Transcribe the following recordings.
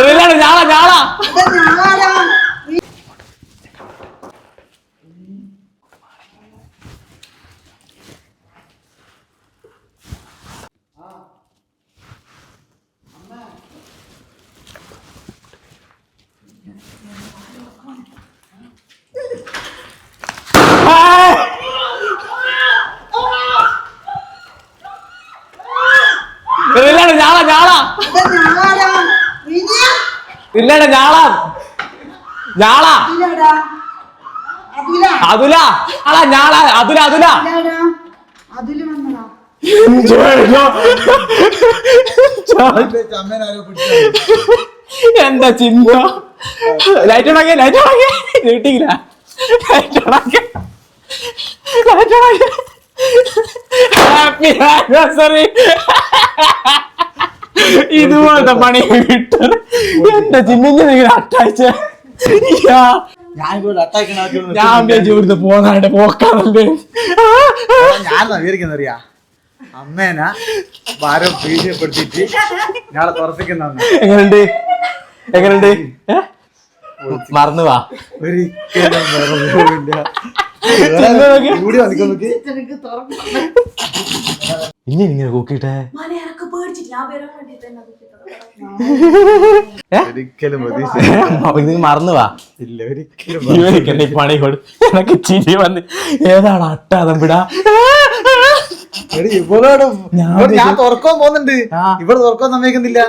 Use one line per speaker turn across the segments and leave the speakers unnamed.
ഇതാണ് ഞാള ഞാള
ഇത് ഞാനാരാ?
ഇതാണ് ഞാള ഞാള
ഇത് ഞാനാരാ? വിനിയാ?
ഇല്ലടാ ഞാളാ. ഞാളാ.
ഇല്ലടാ. അതിലാ?
അടാ ഞാളാ. അതുല അതുല.
ഇല്ലടാ. അതിൽ വന്നടാ.
എന്താ ചിന്ത? ലൈറ്റ് ഉണങ്ങി ലൈറ്റ് ഉണങ്ങി കിട്ടിയില്ല ലൈറ്റ് ഉണങ്ങി ലൈറ്റ് ഉണങ്ങി ഹാപ്പി ആനിവേഴ്സറി ഇതുപോലത്തെ പണി കിട്ടും. എന്റെ ചിന്നിഞ്ഞ നിങ്ങൾ അട്ടാഴ്ച
ഞാൻ
ഇവിടുന്ന് പോകാനായിട്ട് പോക്കാണല്ലേ
ഞാൻ വിവരിക്കുന്നറിയാ അമ്മേന ഭാരം ഭീഷണിപ്പെടുത്തിട്ട് ഞാളെ തുറപ്പിക്കുന്ന
എങ്ങനുണ്ട് എങ്ങനുണ്ട് ഏ? മറന്നു വാ.
ഒരിക്കലും
ഇനി ഇങ്ങനെ കൂക്കിട്ടെ
ഒരിക്കലും പ്രതീക്ഷ
ഇത് മറന്നു വാ.
ഇല്ല ഒരിക്കലും
ഇവനിക്കെന്നെ ഈ പണി കൊടു. എനക്ക് ചിരി വന്ന് ഏതാണ്
ഇവളോട്.
ഞാൻ
ഞാൻ തുറക്കാൻ പോകുന്നുണ്ട്. ഇവിടെ തുറക്കാൻ സമ്മതിക്കുന്നില്ല.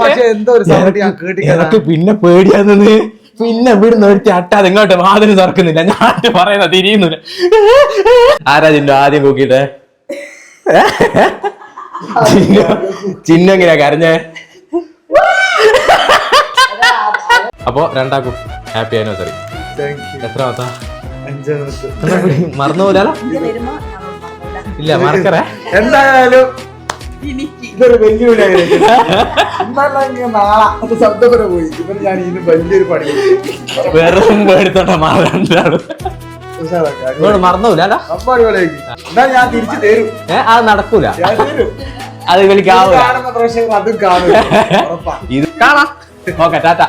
പക്ഷെ എന്തോ ഒരു സൗണ്ട് ഞാൻ
എനക്ക് പിന്നെ പേടിയാന്ന് പിന്നെ ഇവിടുന്ന് ഒരുത്തി അട്ടാതെ ഇങ്ങോട്ട് വാതിൽ തുറക്കുന്നില്ല. ഞാൻ പറയുന്ന തിരിയുന്നില്ല. ആരാ ചിന്നു ആദ്യം കൂക്കിട്ടെ ചിഹ്നം എങ്ങനെയാ കരഞ്ഞേ? അപ്പൊ രണ്ടാക്കും ഹാപ്പി ആനിവേഴ്സറി എത്ര മാസാ?
അഞ്ചാമത്തെ
മറന്നു പോലാലോ
ഇത് വരുമ്പോ ഞാൻ മറന്നില്ല.
ഇല്ല മറക്കറേ.
എന്തായാലും ഇതൊരു വെല്ലുവിളിയായി എന്നാലും നാളെ. അത് ശബ്ദം വരെ പോയി. ഇവന് ഞാൻ ഇതിന് വലിയൊരു പണി.
വെറും പേടിത്തോണ്ട മാറണ്ടാണ്. മറന്നൂല.
എന്നാ ഞാൻ തിരിച്ചു തരും.
ഏ അത് നടക്കൂല. അത്
കാണുന്ന പ്രേക്ഷകർ അതും
കാണാം. Okay tata.